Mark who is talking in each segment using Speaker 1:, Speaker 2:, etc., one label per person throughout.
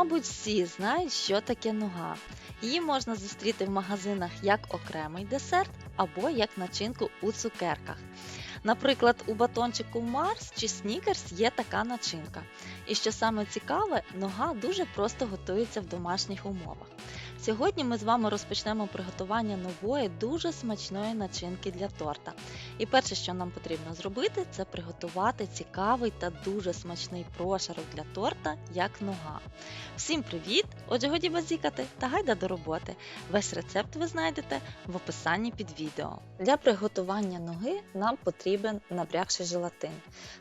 Speaker 1: Мабуть, всі знають, що таке нуга. Її можна зустріти в магазинах як окремий десерт або як начинку у цукерках. Наприклад, у батончику Марс чи Снікерс є така начинка. І що саме цікаве, нога дуже просто готується в домашніх умовах. Сьогодні ми з вами розпочнемо приготування нової дуже смачної начинки для торта. І перше, що нам потрібно зробити, це приготувати цікавий та дуже смачний прошарок для торта, як нога. Всім привіт! Отже, годі базікати та гайда до роботи. Весь рецепт ви знайдете в описанні під відео. Для приготування ноги нам потрібен набрякший желатин.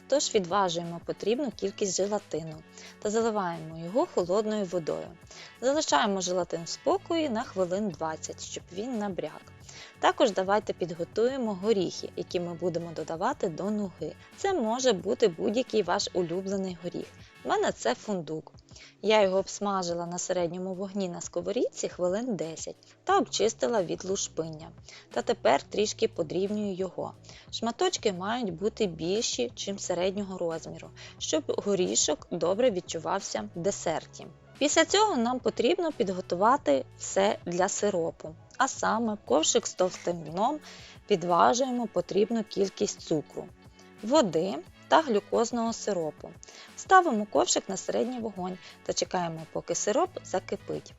Speaker 1: Тож відважуємо потрібну кількість желатину та заливаємо його холодною водою. Залишаємо желатин в спокої на хвилин 20, щоб він набряк. Також давайте підготуємо горіхи, які ми будемо додавати до ноги. Це може бути будь-який ваш улюблений горіх. У мене це фундук. Я його обсмажила на середньому вогні на сковорідці хвилин 10 та обчистила від лушпиння. Та тепер трішки подрібнюю його. Шматочки мають бути більші, ніж середнього розміру, щоб горішок добре відчувався в десерті. Після цього нам потрібно підготувати все для сиропу. А саме ковшик з товстим дном підважуємо потрібну кількість цукру, води та глюкозного сиропу. Ставимо ковшик на середній вогонь та чекаємо, поки сироп закипить.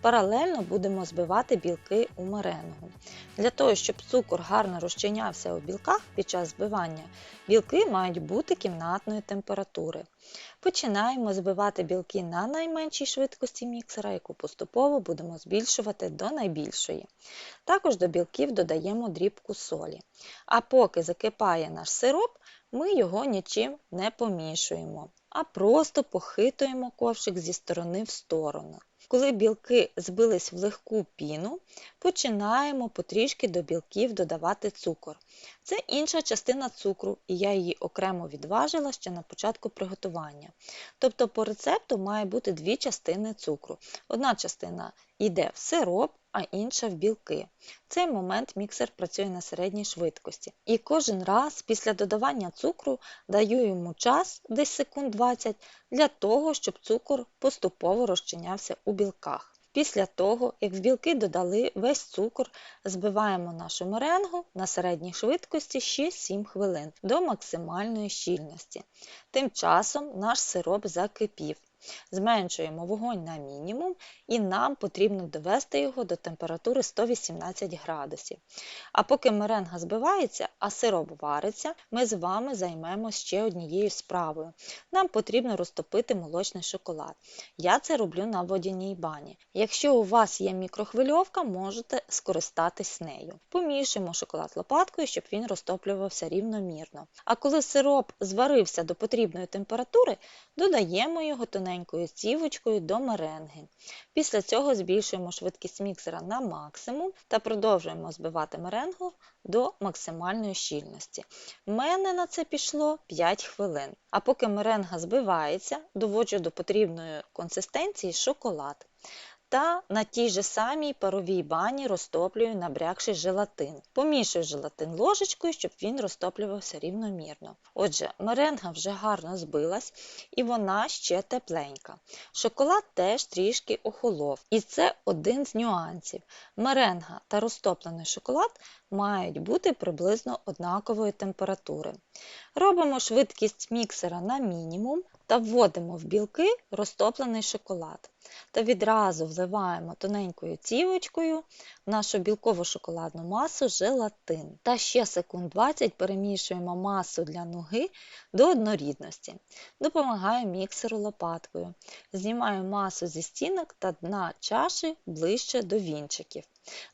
Speaker 1: Паралельно будемо збивати білки у меренгу. Для того, щоб цукор гарно розчинявся у білках під час збивання, білки мають бути кімнатної температури. Починаємо збивати білки на найменшій швидкості міксера, яку поступово будемо збільшувати до найбільшої. Також до білків додаємо дрібку солі. А поки закипає наш сироп, ми його нічим не помішуємо, а просто похитуємо ковшик зі сторони в сторону. Коли білки збились в легку піну, починаємо потрішки до білків додавати цукор. Це інша частина цукру, і я її окремо відважила ще на початку приготування. Тобто по рецепту має бути дві частини цукру. Одна частина йде в сироп, а інша в білки. В цей момент міксер працює на середній швидкості. І кожен раз після додавання цукру даю йому час, десь секунд 20, для того, щоб цукор поступово розчинявся у білках. Після того, як в білки додали весь цукор, збиваємо нашу меренгу на середній швидкості ще 7 хвилин до максимальної щільності. Тим часом наш сироп закипів. Зменшуємо вогонь на мінімум і нам потрібно довести його до температури 118 градусів. А поки меренга збивається, а сироп вариться, ми з вами займемося ще однією справою. Нам потрібно розтопити молочний шоколад. Я це роблю на водяній бані. Якщо у вас є мікрохвильовка, можете скористатись нею. Помішуємо шоколад лопаткою, щоб він розтоплювався рівномірно. А коли сироп зварився до потрібної температури, додаємо його тоненькою цівочкою до меренги. Після цього збільшуємо швидкість міксера на максимум та продовжуємо збивати меренгу до максимальної щільності. У мене на це пішло 5 хвилин. А поки меренга збивається, доводжу до потрібної консистенції шоколад. Та на тій же самій паровій бані розтоплюю набрякший желатин. Помішую желатин ложечкою, щоб він розтоплювався рівномірно. Отже, меренга вже гарно збилась і вона ще тепленька. Шоколад теж трішки охолов. І це один з нюансів. Меренга та розтоплений шоколад мають бути приблизно однакової температури. Робимо швидкість міксера на мінімум та вводимо в білки розтоплений шоколад. Та відразу вливаємо тоненькою цівочкою в нашу білкову шоколадну масу желатин. Та ще секунд 20 перемішуємо масу для ноги до однорідності. Допомагаю міксеру лопаткою. Знімаю масу зі стінок та дна чаші ближче до вінчиків.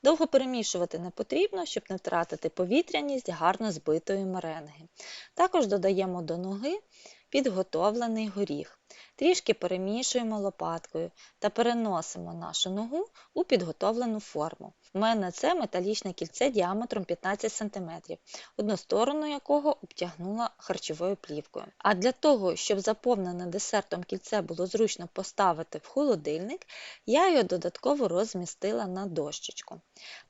Speaker 1: Довго перемішувати не потрібно, щоб не втратити повітряність гарно збитої меренги. Також додаємо до ноги підготовлений горіх. Трішки перемішуємо лопаткою та переносимо нашу ногу у підготовлену форму. У мене це металічне кільце діаметром 15 см, одну сторону якого обтягнула харчовою плівкою. А для того, щоб заповнене десертом кільце було зручно поставити в холодильник, я його додатково розмістила на дощечку.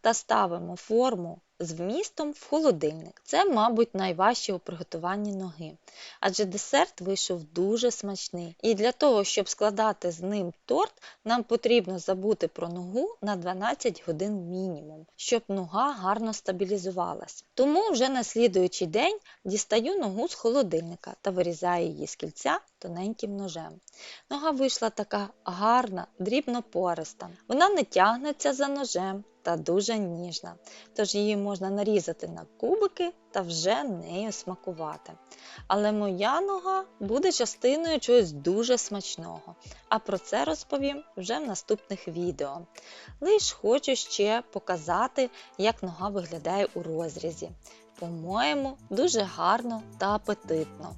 Speaker 1: Та ставимо форму з вмістом в холодильник. Це, мабуть, найважче у приготуванні ноги, адже десерт вийшов дуже смачний І для того, щоб складати з ним торт, нам потрібно забути про ногу на 12 годин мінімум, щоб нога гарно стабілізувалась. Тому вже на слідуючий день дістаю ногу з холодильника та вирізаю її з кільця тоненьким ножем. Нога вийшла така гарна, дрібно пориста. Вона не тягнеться за ножем та дуже ніжна, тож її можна нарізати на кубики та вже нею смакувати. Але моя нога буде частиною чогось дуже смачного. А про це розповім вже в наступних відео. Лиш хочу ще показати, як нога виглядає у розрізі. По-моєму, дуже гарно та апетитно.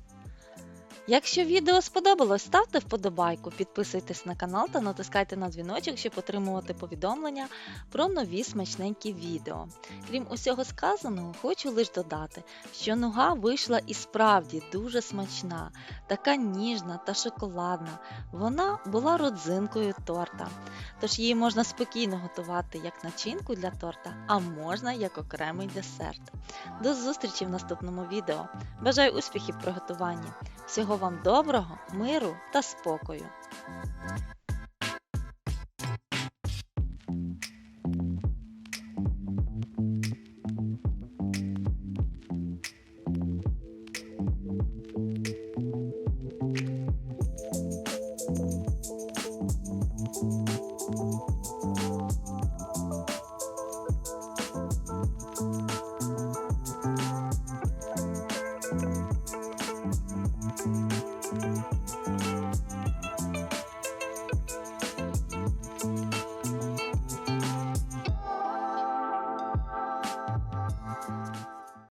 Speaker 1: Якщо відео сподобалось, ставте вподобайку, підписуйтесь на канал та натискайте на дзвіночок, щоб отримувати повідомлення про нові смачненькі відео. Крім усього сказаного, хочу лише додати, що нога вийшла і справді дуже смачна, така ніжна та шоколадна. Вона була родзинкою торта. Тож її можна спокійно готувати як начинку для торта, а можна як окремий десерт. До зустрічі в наступному відео. Бажаю успіхів при готуванні! Всього вам доброго, миру та спокою! Thank you.